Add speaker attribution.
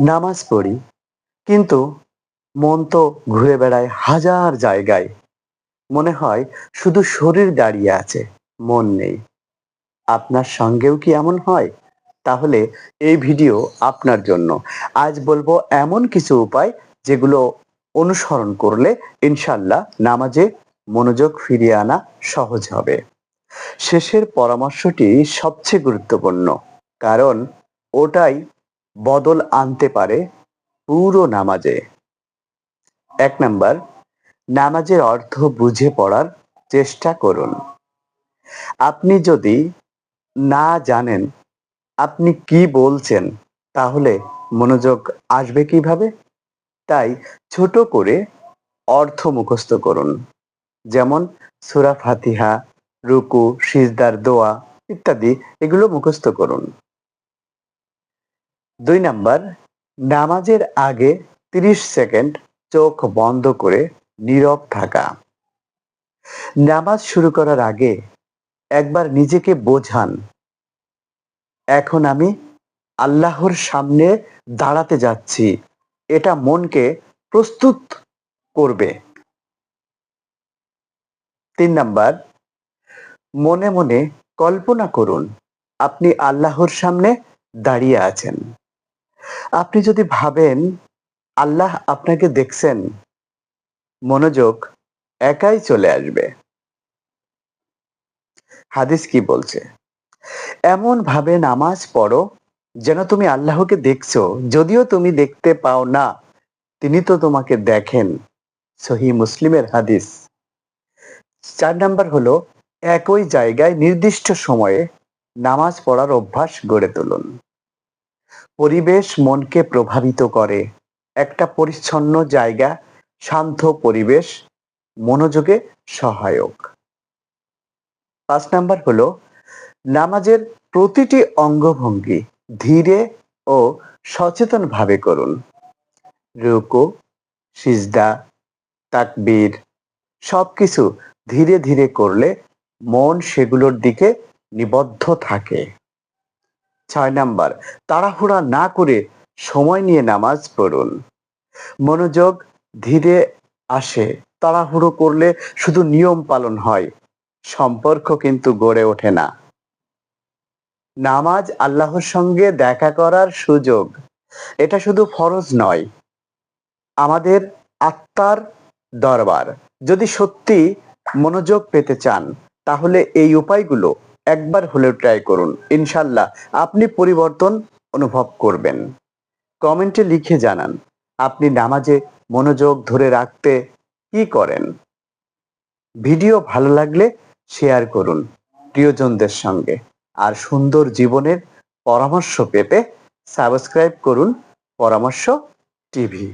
Speaker 1: নামাজ পড়ি, কিন্তু মন তো ঘুরে বেড়ায় হাজার জায়গায়। মনে হয় শুধু শরীর দাঁড়িয়ে আছে, মন নেই। আপনার সঙ্গেও কি এমন হয়? তাহলে এই ভিডিও আপনার জন্য। আজ বলব এমন কিছু উপায় যেগুলো অনুসরণ করলে ইনশাল্লাহ নামাজে মনোযোগ ফিরিয়ে আনা সহজ হবে। শেষের পরামর্শটি সবচেয়ে গুরুত্বপূর্ণ, কারণ ওটাই বদল আনতে পারে পুরো নামাজে। এক নাম্বার, নামাজের অর্থ বুঝে পড়ার চেষ্টা করুন। আপনি যদি না জানেন আপনি কি বলছেন, তাহলে মনোযোগ আসবে কীভাবে? তাই ছোট করে অর্থ মুখস্থ করুন। যেমন, সুরা ফাতিহা, রুকু, সিজদার দোয়া ইত্যাদি, এগুলো মুখস্থ করুন। দুই নাম্বার, নামাজের আগে তিরিশ সেকেন্ড চোখ বন্ধ করে নীরব থাকা। নামাজ শুরু করার আগে একবার নিজেকে বোঝান, এখন আমি আল্লাহর সামনে দাঁড়াতে যাচ্ছি, এটা মনকে প্রস্তুত করবে। তিন নাম্বার, মনে মনে কল্পনা করুন, আপনি আল্লাহর সামনে দাঁড়িয়ে আছেন। আপনি যদি ভাবেন আল্লাহ আপনাকে দেখছেন, মনোযোগ একাই চলে আসবে। হাদিস কি বলছে? এমন ভাবে নামাজ পড়ো যেন তুমি আল্লাহকে দেখছ, যদিও তুমি দেখতে পাও না। তিনি তো তোমাকে দেখেন। সহি মুসলিমের হাদিস। চার নাম্বার হলো, একই জায়গায় নির্দিষ্ট সময়ে নামাজ পড়ার অভ্যাস গড়ে তুলুন। পরিবেশ মনকে প্রভাবিত করে। একটা পরিচ্ছন্ন জায়গা, শান্ত পরিবেশ, মনোযোগে সহায়ক। পাঁচ নাম্বার হলো, নামাজের প্রতিটি অঙ্গভঙ্গি ধীরে ও সচেতনভাবে করুন। রুকু, সিজদা, তাকবীর, সবকিছু ধীরে ধীরে করলে মন সেগুলোর দিকে নিবদ্ধ থাকে। ছয় নাম্বার, তাড়াহুড়া না করে সময় নিয়ে নামাজ পড়ুন। মনোযোগ ধীরে আসে, তাড়াহুড়ো করলে শুধু নিয়ম পালন হয়, সম্পর্ক কিন্তু গড়ে ওঠে না। নামাজ আল্লাহর সঙ্গে দেখা করার সুযোগ, এটা শুধু ফরজ নয়, আমাদের আত্মার দরবার। যদি সত্যি মনোযোগ পেতে চান, তাহলে এই উপায়গুলো একবার হলেও ট্রাই করুন। ইনশাল্লাহ আপনি পরিবর্তন অনুভব করবেন। কমেন্টে লিখে জানান, আপনি নামাজে মনোযোগ ধরে রাখতে কি করেন? ভিডিও ভালো লাগলে শেয়ার করুন প্রিয়জনদের সঙ্গে। আর সুন্দর জীবনের পরামর্শ পেতে সাবস্ক্রাইব করুন পরামর্শ টিভি।